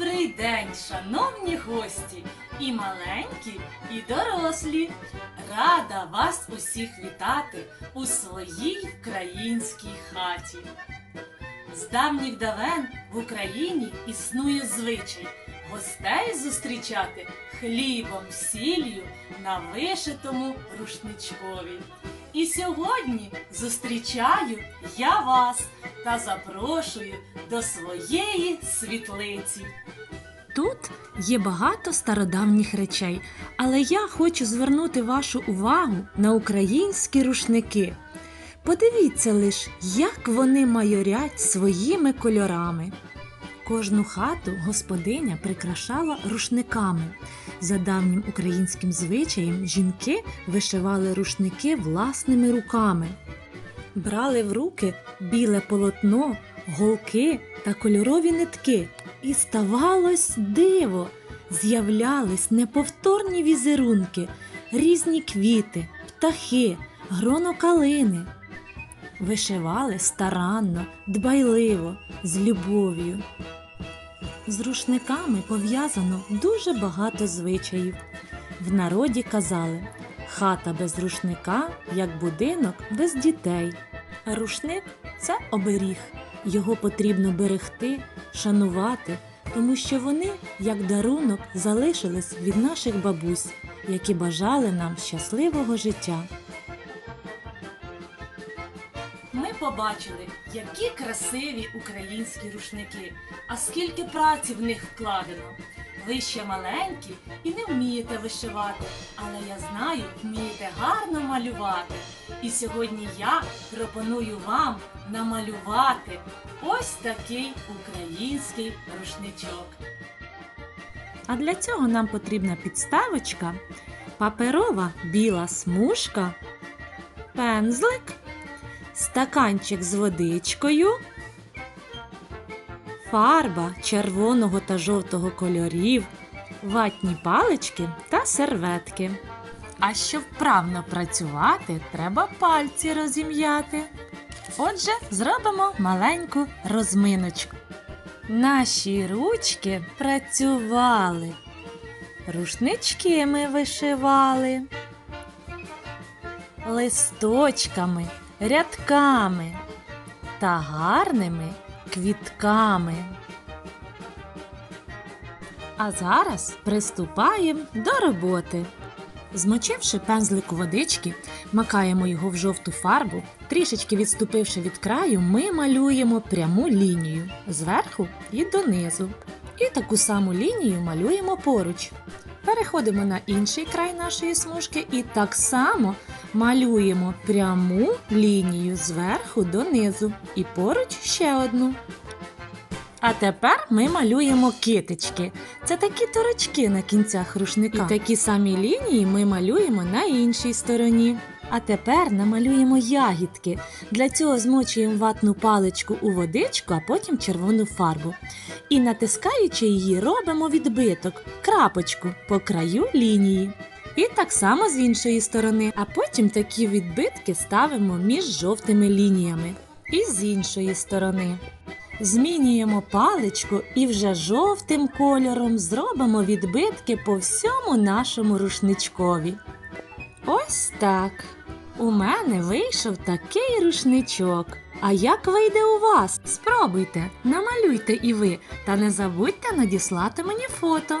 Добрий день, шановні гості, і маленькі, і дорослі. Рада вас усіх вітати у своїй українській хаті. З давніх давен в Україні існує звичай гостей зустрічати хлібом, сіллю на вишитому рушничкові. І сьогодні зустрічаю я вас та запрошую до своєї світлиці. Тут є багато стародавніх речей, але я хочу звернути вашу увагу на українські рушники. Подивіться лиш, як вони майорять своїми кольорами. Кожну хату господиня прикрашала рушниками. За давнім українським звичаєм жінки вишивали рушники власними руками. Брали в руки біле полотно, голки та кольорові нитки, і ставалось диво. З'являлись неповторні візерунки, різні квіти, птахи, гроно калини. Вишивали старанно, дбайливо, з любов'ю. З рушниками пов'язано дуже багато звичаїв. В народі казали хата без рушника, як будинок без дітей. А рушник це оберіг. Його потрібно берегти, шанувати, тому що вони, як дарунок, залишились від наших бабусь, які бажали нам щасливого життя. Ми побачили, які красиві українські рушники, а скільки праці в них вкладено. Ви ще маленькі і не вмієте вишивати, але я знаю, вмієте гарно малювати. І сьогодні я пропоную вам намалювати ось такий український рушничок. А для цього нам потрібна підставочка, паперова біла смужка, пензлик, стаканчик з водичкою, фарба червоного та жовтого кольорів, ватні палички та серветки. А щоб вправно працювати, треба пальці розім'яти. Отже, зробимо маленьку розминочку. Наші ручки працювали, рушнички ми вишивали, листочками, рядками та гарними квітками. А зараз приступаємо до роботи. Змочивши пензлик у водички, макаємо його в жовту фарбу. Трішечки відступивши від краю, ми малюємо пряму лінію зверху і донизу. І таку саму лінію малюємо поруч. Переходимо на інший край нашої смужки і так само малюємо пряму лінію зверху донизу. І поруч ще одну. А тепер ми малюємо китички. Це такі торочки на кінцях рушника. І такі самі лінії ми малюємо на іншій стороні. А тепер намалюємо ягідки. Для цього змочуємо ватну паличку у водичку, а потім червону фарбу. І натискаючи її, робимо відбиток, крапочку по краю лінії. І так само з іншої сторони. А потім такі відбитки ставимо між жовтими лініями. І з іншої сторони. Змінюємо паличку і вже жовтим кольором зробимо відбитки по всьому нашому рушничкові. Ось так. У мене вийшов такий рушничок. А як вийде у вас? Спробуйте, намалюйте і ви, та не забудьте надіслати мені фото.